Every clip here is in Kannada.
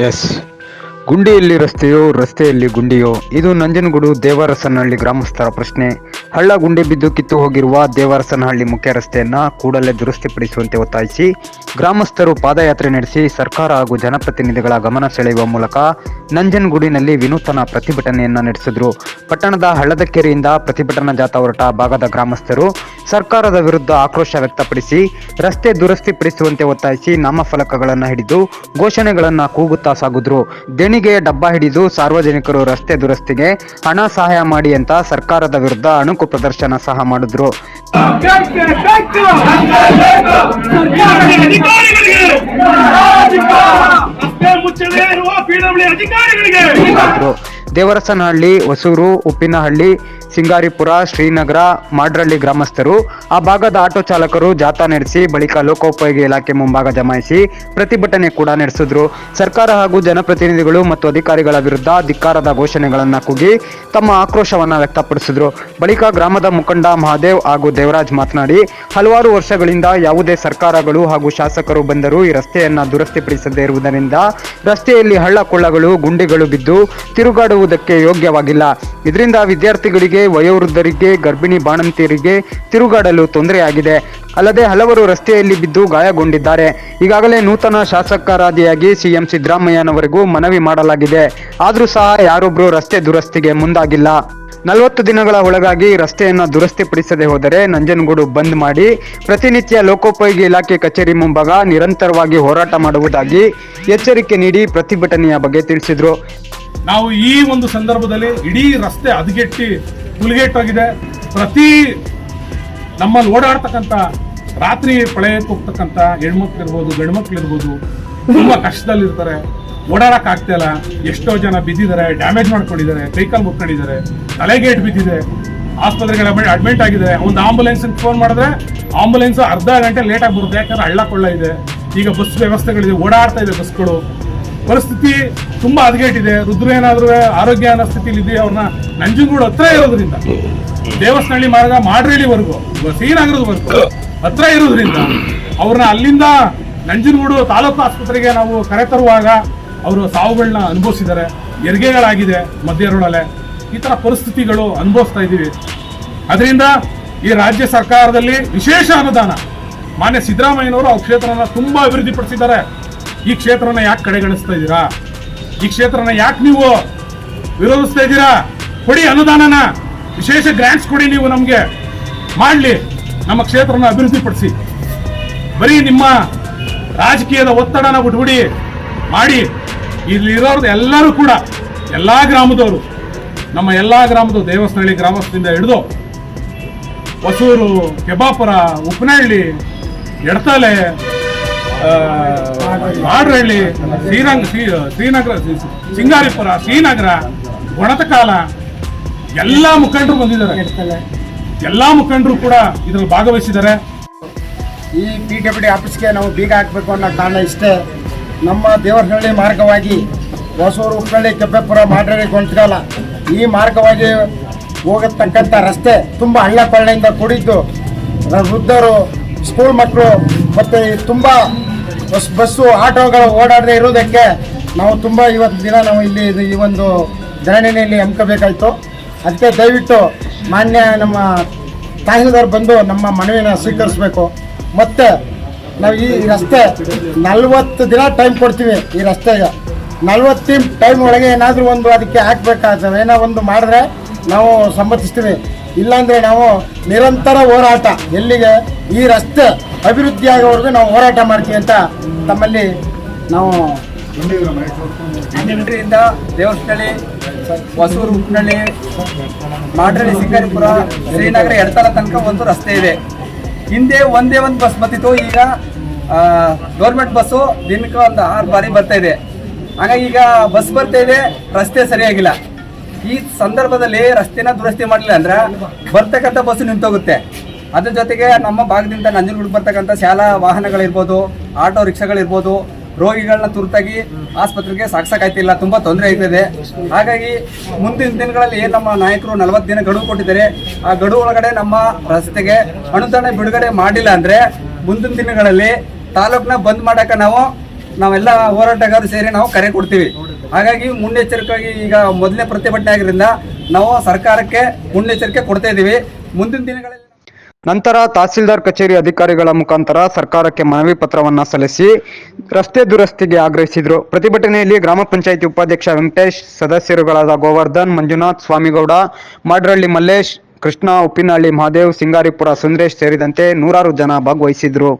ಎಸ್. ಗುಂಡಿಯಲ್ಲಿ ರಸ್ತೆಯೋ, ರಸ್ತೆಯಲ್ಲಿ ಗುಂಡಿಯೋ? ಇದು ನಂಜನಗೂಡು ದೇವರಸನಹಳ್ಳಿ ಗ್ರಾಮಸ್ಥರ ಪ್ರಶ್ನೆ. ಹಳ್ಳ ಗುಂಡಿ ಬಿದ್ದು ಕಿತ್ತು ಹೋಗಿರುವ ದೇವರಸನಹಳ್ಳಿ ಮುಖ್ಯ ರಸ್ತೆಯನ್ನು ಕೂಡಲೇ ದುರಸ್ತಿಪಡಿಸುವಂತೆ ಒತ್ತಾಯಿಸಿ, ಗ್ರಾಮಸ್ಥರು ಪಾದಯಾತ್ರೆ ನಡೆಸಿ ಸರ್ಕಾರ ಹಾಗೂ ಜನಪ್ರತಿನಿಧಿಗಳ ಗಮನ ಸೆಳೆಯುವ ಮೂಲಕ ನಂಜನಗೂಡಿನಲ್ಲಿ ವಿನೂತನ ಪ್ರತಿಭಟನೆಯನ್ನು ನಡೆಸಿದರು. ಪಟ್ಟಣದ ಹಳ್ಳದಕೆರೆಯಿಂದ ಪ್ರತಿಭಟನಾ ಜಾಥಾ ಹೊರಟ ಭಾಗದ ಗ್ರಾಮಸ್ಥರು ಸರ್ಕಾರದ ವಿರುದ್ಧ ಆಕ್ರೋಶ ವ್ಯಕ್ತಪಡಿಸಿ ರಸ್ತೆ ದುರಸ್ತಿಪಡಿಸುವಂತೆ ಒತ್ತಾಯಿಸಿ ನಾಮಫಲಕಗಳನ್ನು ಹಿಡಿದು ಘೋಷಣೆಗಳನ್ನು ಕೂಗುತ್ತಾ ಸಾಗಿದ್ರು. ದೇಣಿಗೆಯ ಡಬ್ಬ ಹಿಡಿದು ಸಾರ್ವಜನಿಕರು ರಸ್ತೆ ದುರಸ್ತಿಗೆ ಹಣ ಸಹಾಯ ಮಾಡಿ ಅಂತ ಸರ್ಕಾರದ ವಿರುದ್ಧ ಅಣುಕು ಪ್ರದರ್ಶನ ಸಹ ಮಾಡಿದ್ರು. ದೇವರಸನಹಳ್ಳಿ ಹೊಸೂರು ಉಪ್ಪಿನಹಳ್ಳಿ ಸಿಂಗಾರಿಪುರ, ಶ್ರೀನಗರ, ಮಾಡ್ರಳ್ಳಿ ಗ್ರಾಮಸ್ಥರು, ಆ ಭಾಗದ ಆಟೋ ಚಾಲಕರು ಜಾಥಾ ನಡೆಸಿ ಬಳಿಕ ಲೋಕೋಪಯೋಗಿ ಇಲಾಖೆ ಮುಂಭಾಗ ಜಮಾಯಿಸಿ ಪ್ರತಿಭಟನೆ ಕೂಡ ನಡೆಸಿದ್ರು. ಸರ್ಕಾರ ಹಾಗೂ ಜನಪ್ರತಿನಿಧಿಗಳು ಮತ್ತು ಅಧಿಕಾರಿಗಳ ವಿರುದ್ಧ ಧಿಕ್ಕಾರದ ಘೋಷಣೆಗಳನ್ನ ಕೂಗಿ ತಮ್ಮ ಆಕ್ರೋಶವನ್ನ ವ್ಯಕ್ತಪಡಿಸಿದ್ರು. ಬಳಿಕ ಗ್ರಾಮದ ಮುಖಂಡ ಮಹಾದೇವ್ ಹಾಗೂ ದೇವರಾಜ್ ಮಾತನಾಡಿ, ಹಲವಾರು ವರ್ಷಗಳಿಂದ ಯಾವುದೇ ಸರ್ಕಾರಗಳು ಹಾಗೂ ಶಾಸಕರು ಬಂದರೂ ಈ ರಸ್ತೆಯನ್ನ ದುರಸ್ತಿಪಡಿಸದೇ ಇರುವುದರಿಂದ ರಸ್ತೆಯಲ್ಲಿ ಹಳ್ಳ ಕೊಳ್ಳಗಳು ಗುಂಡಿಗಳು ಬಿದ್ದು ತಿರುಗಾಡುವುದಕ್ಕೆ ಯೋಗ್ಯವಾಗಿಲ್ಲ. ಇದರಿಂದ ವಿದ್ಯಾರ್ಥಿಗಳಿಗೆ, ವಯೋವೃದ್ಧರಿಗೆ, ಗರ್ಭಿಣಿ ಬಾಣಂತಿಯರಿಗೆ ತಿರುಗಾಡಲು ತೊಂದರೆಯಾಗಿದೆ. ಅಲ್ಲದೆ ಹಲವರು ರಸ್ತೆಯಲ್ಲಿ ಬಿದ್ದು ಗಾಯಗೊಂಡಿದ್ದಾರೆ. ಈಗಾಗಲೇ ನೂತನ ಶಾಸಕರಾದಿಯಾಗಿ ಸಿಎಂ ಸಿದ್ದರಾಮಯ್ಯನವರೆಗೂ ಮನವಿ ಮಾಡಲಾಗಿದೆ. ಆದರೂ ಸಹ ಯಾರೊಬ್ಬರು ರಸ್ತೆ ದುರಸ್ತಿಗೆ ಮುಂದಾಗಿಲ್ಲ. ನಲವತ್ತು ದಿನಗಳ ಒಳಗಾಗಿ ರಸ್ತೆಯನ್ನು ದುರಸ್ತಿಪಡಿಸದೆ ಹೋದರೆ ನಂಜನಗೂಡು ಬಂದ್ ಮಾಡಿ ಪ್ರತಿನಿತ್ಯ ಲೋಕೋಪಯೋಗಿ ಇಲಾಖೆ ಕಚೇರಿ ಮುಂಭಾಗ ನಿರಂತರವಾಗಿ ಹೋರಾಟ ಮಾಡುವುದಾಗಿ ಎಚ್ಚರಿಕೆ ನೀಡಿ ಪ್ರತಿಭಟನೆಯ ಬಗ್ಗೆ ತಿಳಿಸಿದರು. ನಾವು ಈ ಒಂದು ಸಂದರ್ಭದಲ್ಲಿ ಇಡೀ ರಸ್ತೆ ಹದಗೆಟ್ಟಿ ಆಗಿದೆ ಪ್ರತಿ ನಮ್ಮಲ್ಲಿ ಓಡಾಡ್ತಕ್ಕಂಥ ರಾತ್ರಿ ಪಳೆಯಕ್ಕೆ ಹೋಗ್ತಕ್ಕಂಥ ಹೆಣ್ಮಕ್ಳು ಇರ್ಬೋದು ಗಂಡು ಮಕ್ಳು ಇರ್ಬೋದು ತುಂಬ ಕಷ್ಟದಲ್ಲಿರ್ತಾರೆ. ಓಡಾಡೋಕ್ಕಾಗ್ತಾಯಿಲ್ಲ ಎಷ್ಟೋ ಜನ ಬಿದ್ದಿದ್ದಾರೆ, ಡ್ಯಾಮೇಜ್ ಮಾಡ್ಕೊಂಡಿದ್ದಾರೆ ಕೈಕಾಲು ಮುಟ್ಕೊಂಡಿದ್ದಾರೆ, ತಲೆಗೇಟ್ ಬಿದ್ದಿದೆ. ಆಸ್ಪತ್ರೆಗೆ ಅಡ್ಮಿಟ್ ಆಗಿದೆ. ಒಂದು ಆಂಬುಲೆನ್ಸ್ ಫೋನ್ ಮಾಡಿದ್ರೆ ಆಂಬುಲೆನ್ಸ್ ಅರ್ಧ ಗಂಟೆ ಲೇಟಾಗಿ ಬರುತ್ತೆ. ಯಾಕಂದ್ರೆ ಹಳ್ಳ ಕೊಳ್ಳ ಇದೆ. ಈಗ ಬಸ್ ವ್ಯವಸ್ಥೆಗಳಿದೆ. ಓಡಾಡ್ತಾ ಇದೆ ಬಸ್ಗಳು ಪರಿಸ್ಥಿತಿ ತುಂಬಾ ಹದಗೆಟ್ಟಿದೆ. ರುದ್ರ ಏನಾದರೂ ಆರೋಗ್ಯ ಅನ್ನೋ ಸ್ಥಿತಿಲಿ ಇದೆ ಅವ್ರನ್ನ? ನಂಜನಗೂಡು ಹತ್ರ ಇರೋದ್ರಿಂದ. ದೇವಸ್ಥಳ್ಳಿ ಮಾರ್ಗ ಮಾಡ್ರಳ್ಳಿವರೆಗೂ ಶ್ರೀನಗರದವರೆಗೂ ಹತ್ರ ಇರೋದ್ರಿಂದ ಅವ್ರನ್ನ ಅಲ್ಲಿಂದ ನಂಜನಗೂಡು ತಾಲೂಕು ಆಸ್ಪತ್ರೆಗೆ ನಾವು ಕರೆತರುವಾಗ ಅವರು ಸಾವುಗಳನ್ನ ಅನುಭವಿಸಿದ್ದಾರೆ. ಎರಿಗೆಗಳಾಗಿದೆ ಮಧ್ಯ ರೋಡಲ್ಲೇ ಈ ಥರ ಪರಿಸ್ಥಿತಿಗಳು ಅನುಭವಿಸ್ತಾ ಇದ್ದೀವಿ. ಅದರಿಂದ ಈ ರಾಜ್ಯ ಸರ್ಕಾರದಲ್ಲಿ ವಿಶೇಷ ಅನುದಾನ. ಮಾನ್ಯ ಸಿದ್ದರಾಮಯ್ಯನವರು ಆ ಕ್ಷೇತ್ರನ ತುಂಬಾ ಅಭಿವೃದ್ಧಿಪಡಿಸಿದ್ದಾರೆ. ಈ ಕ್ಷೇತ್ರನ ಯಾಕೆ ಕಡೆಗಣಿಸ್ತಾ ಇದ್ದೀರಾ? ಈ ಕ್ಷೇತ್ರನ ಯಾಕೆ ನೀವು ವಿರೋಧಿಸ್ತಾ ಇದ್ದೀರಾ? ಕೊಡಿ ಅನುದಾನನ. ವಿಶೇಷ ಗ್ರಾಂಟ್ಸ್ ಕೊಡಿ ನೀವು ನಮಗೆ. ಮಾಡಲಿ. ನಮ್ಮ ಕ್ಷೇತ್ರನ ಅಭಿವೃದ್ಧಿಪಡಿಸಿ. ಬರೀ ನಿಮ್ಮ ರಾಜಕೀಯದ ಒತ್ತಡನ ಬಿಟ್ಬಿಡಿ ಮಾಡಿ. ಇಲ್ಲಿರೋರು ಎಲ್ಲರೂ ಕೂಡ, ಎಲ್ಲ ಗ್ರಾಮದವರು, ನಮ್ಮ ಎಲ್ಲ ಗ್ರಾಮದ ದೇವಸ್ಥಳಿ ಗ್ರಾಮಸ್ಥರಿಂದ ಹಿಡಿದು ಹೊಸೂರು, ಕೆಬಾಪುರ ಉಪ್ಪನಹಳ್ಳಿ ಎಡತಲೆ ಆ, ಮಾಡ್ರಹಳ್ಳಿ ಶ್ರೀರಂಗ ಶ್ರೀ- ಶ್ರೀನಗರ ಸಿಂಗಾರಿಪುರ ಶ್ರೀನಗರ ಒಣತಕಾಲ ಎಲ್ಲ ಮುಖಂಡರು ಬಂದಿದ್ದಾರೆ. ಎಲ್ಲ ಮುಖಂಡರು ಕೂಡ ಇದರಲ್ಲಿ ಭಾಗವಹಿಸಿದ್ದಾರೆ. ಈ ಪಿ ಡಬ್ಲ್ಯೂ ಡಿ ಆಫೀಸ್ಗೆ ನಾವು ಬೀಗ ಹಾಕಬೇಕು ಅನ್ನೋ ಕಾರಣ ಇಷ್ಟೇ. ನಮ್ಮ ದೇವರಹಳ್ಳಿ ಮಾರ್ಗವಾಗಿ ಹೊಸೂರು ಹುಬ್ಬಳ್ಳಿ ಕೆಬ್ಬೆಪುರ ಮಾಡ್ರಳ್ಳಿ ಗೊಂಚಗಾಲ ಈ ಮಾರ್ಗವಾಗಿ ಹೋಗತಕ್ಕಂಥ ರಸ್ತೆ ತುಂಬ ಹಳ್ಳ ಕೊಳ್ಳೆಯಿಂದ ಕೂಡಿದ್ದು. ವೃದ್ಧರು ಸ್ಕೂಲ್ ಮಕ್ಕಳು ಮತ್ತು ತುಂಬ ಬಸ್, ಬಸ್ಸು, ಆಟೋಗಳು ಓಡಾಡದೆ ಇರೋದಕ್ಕೆ ನಾವು ತುಂಬ ಇವತ್ತು ದಿನ ನಾವು ಇಲ್ಲಿ ಈ ಒಂದು ಧರಣಿಯಲ್ಲಿ ಹಮ್ಕೋಬೇಕಾಯ್ತು ಅದಕ್ಕೆ ದಯವಿಟ್ಟು ಮಾನ್ಯ ನಮ್ಮ ತಹಸೀಲ್ದಾರ್ ಬಂದು ನಮ್ಮ ಮನವಿನ ಸ್ವೀಕರಿಸಬೇಕು. ಮತ್ತು ನಾವು ಈ ರಸ್ತೆ ನಲ್ವತ್ತು ದಿನ ಟೈಮ್ ಕೊಡ್ತೀವಿ ಈ ರಸ್ತೆಗೆ. ನಲ್ವತ್ತು ಟೈಮ್ ಒಳಗೆ ಏನಾದರೂ ಒಂದು ಅದಕ್ಕೆ ಹಾಕ್ಬೇಕಾಗ್ತದೆ. ಏನೋ ಒಂದು ಮಾಡಿದ್ರೆ ನಾವು ಸಮ್ಮತಿಸ್ತೀವಿ. ಇಲ್ಲಾಂದರೆ ನಾವು ನಿರಂತರ ಹೋರಾಟ. ಎಲ್ಲಿಗೆ? ಈ ರಸ್ತೆ ಅಭಿವೃದ್ಧಿ ಆಗೋವರೆಗೂ ನಾವು ಹೋರಾಟ ಮಾಡ್ತೀವಿ ಅಂತ ತಮ್ಮಲ್ಲಿ ನಾವು ಇಂಡಿಯಿಂದ ದೇವಸ್ಥಳಿ ಹೊಸೂರು ಉಪ್ಪನಹಳ್ಳಿ ಮಾಡ್ರಳ್ಳಿ, ಸಿಂಗಾರಿಪುರ, ಶ್ರೀನಗರ ಎಡತಲ ತನಕ ಒಂದು ರಸ್ತೆ ಇದೆ. ಹಿಂದೆ ಒಂದೇ ಒಂದು ಬಸ್ ಬರ್ತಿತ್ತು, ಈಗ ಗೌರ್ಮೆಂಟ್ ಬಸ್ಸು ದಿನಕ್ಕೆ ಒಂದು ಆರು ಬಾರಿ ಬರ್ತಾ ಇದೆ. ಹಾಗಾಗಿ ಈಗ ಬಸ್ ಬರ್ತಾ ಇದೆ, ರಸ್ತೆ ಸರಿಯಾಗಿಲ್ಲ. ಈ ಸಂದರ್ಭದಲ್ಲಿ ರಸ್ತೆನ ದುರಸ್ತಿ ಮಾಡಲಿಲ್ಲ ಅಂದ್ರೆ ಬರ್ತಕ್ಕಂಥ ಬಸ್ಸು ನಿಂತೋಗುತ್ತೆ. ಅದ್ರ ಜೊತೆಗೆ ನಮ್ಮ ಭಾಗದಿಂದ ನಂಜನಗೂಡು ಬರ್ತಕ್ಕಂಥ ಶಾಲಾ ವಾಹನಗಳಿರ್ಬೋದು, ಆಟೋ ರಿಕ್ಷಾಗಳಿರ್ಬೋದು, ರೋಗಿಗಳನ್ನ ತುರ್ತಾಗಿ ಆಸ್ಪತ್ರೆಗೆ ಸಾಕ್ಸಕ್ಕಾಯ್ತಿಲ್ಲ, ತುಂಬಾ ತೊಂದರೆ ಆಗ್ತದೆ. ಹಾಗಾಗಿ ಮುಂದಿನ ದಿನಗಳಲ್ಲಿ ಏನು ನಮ್ಮ ನಾಯಕರು ನಲವತ್ತು ದಿನ ಗಡುವು ಕೊಟ್ಟಿದ್ದಾರೆ, ಆ ಗಡುವು ಒಳಗಡೆ ನಮ್ಮ ರಸ್ತೆಗೆ ಅನುದಾನ ಬಿಡುಗಡೆ ಮಾಡಿಲ್ಲ ಅಂದ್ರೆ ಮುಂದಿನ ದಿನಗಳಲ್ಲಿ ತಾಲೂಕನ್ನ ಬಂದ್ ಮಾಡಕ್ಕೆ ನಾವು, ನಾವೆಲ್ಲ ಹೋರಾಟಗಾರರು ಸೇರಿ ನಾವು ಕರೆ ಕೊಡ್ತೀವಿ. ಹಾಗಾಗಿ ಮುನ್ನೆಚ್ಚರಿಕೆಯಾಗಿ ಈಗ ಮೊದಲನೇ ಪ್ರತಿಭಟನೆ ಆಗಿರೋದ್ರಿಂದ ನಾವು ಸರ್ಕಾರಕ್ಕೆ ಮುನ್ನೆಚ್ಚರಿಕೆ ಕೊಡ್ತಾ ಇದ್ದೀವಿ ಮುಂದಿನ ದಿನಗಳಲ್ಲಿ ನಂತರ ತಹಸೀಲ್ದಾರ್ ಕಚೇರಿ ಅಧಿಕಾರಿಗಳ ಮುಖಾಂತರ ಸರ್ಕಾರಕ್ಕೆ ಮನವಿ ಪತ್ರವನ್ನ ಸಲ್ಲಿಸಿ ರಸ್ತೆ ದುರಸ್ತಿಗೆ ಆಗ್ರಹಿಸಿದರು. ಪ್ರತಿಭಟನೆಯಲ್ಲಿ ಗ್ರಾಮ ಪಂಚಾಯಿತಿ ಉಪಾಧ್ಯಕ್ಷ ವೆಂಕಟೇಶ್, ಸದಸ್ಯರುಗಳಾದ ಗೋವರ್ಧನ್, ಮಂಜುನಾಥ್ ಸ್ವಾಮಿಗೌಡ, ಮಾಡ್ರಳ್ಳಿ ಮಲ್ಲೇಶ್, ಕೃಷ್ಣ ಉಪ್ಪಿನಹಳ್ಳಿ ಮಹಾದೇವ್, ಸಿಂಗಾರಿಪುರ ಸುಂದರೇಶ್ ಸೇರಿದಂತೆ ನೂರಾರು ಜನ ಭಾಗವಹಿಸಿದ್ರು.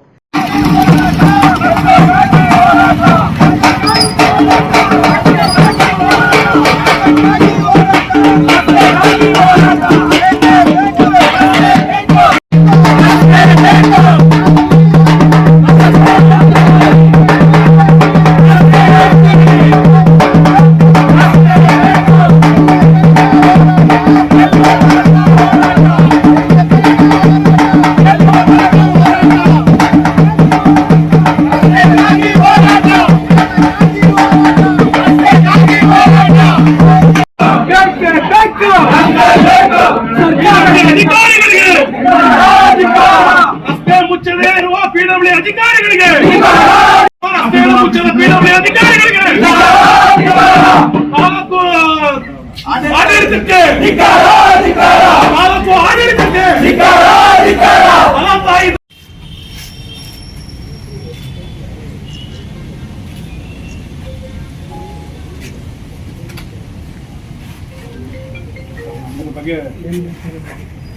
ರಸ್ತೆ ಮುಚ್ಚದ ಪಿಡಬ್ಲ್ಯೂ ಅಧಿಕಾರಿಗಳಿಗೆ ತಾಲೂಕು ಆಡಳಿತಕ್ಕೆ ತಾಲೂಕು ಆಡಳಿತಕ್ಕೆ ಫಲಪ್ರಾಯಿ ಬಗ್ಗೆ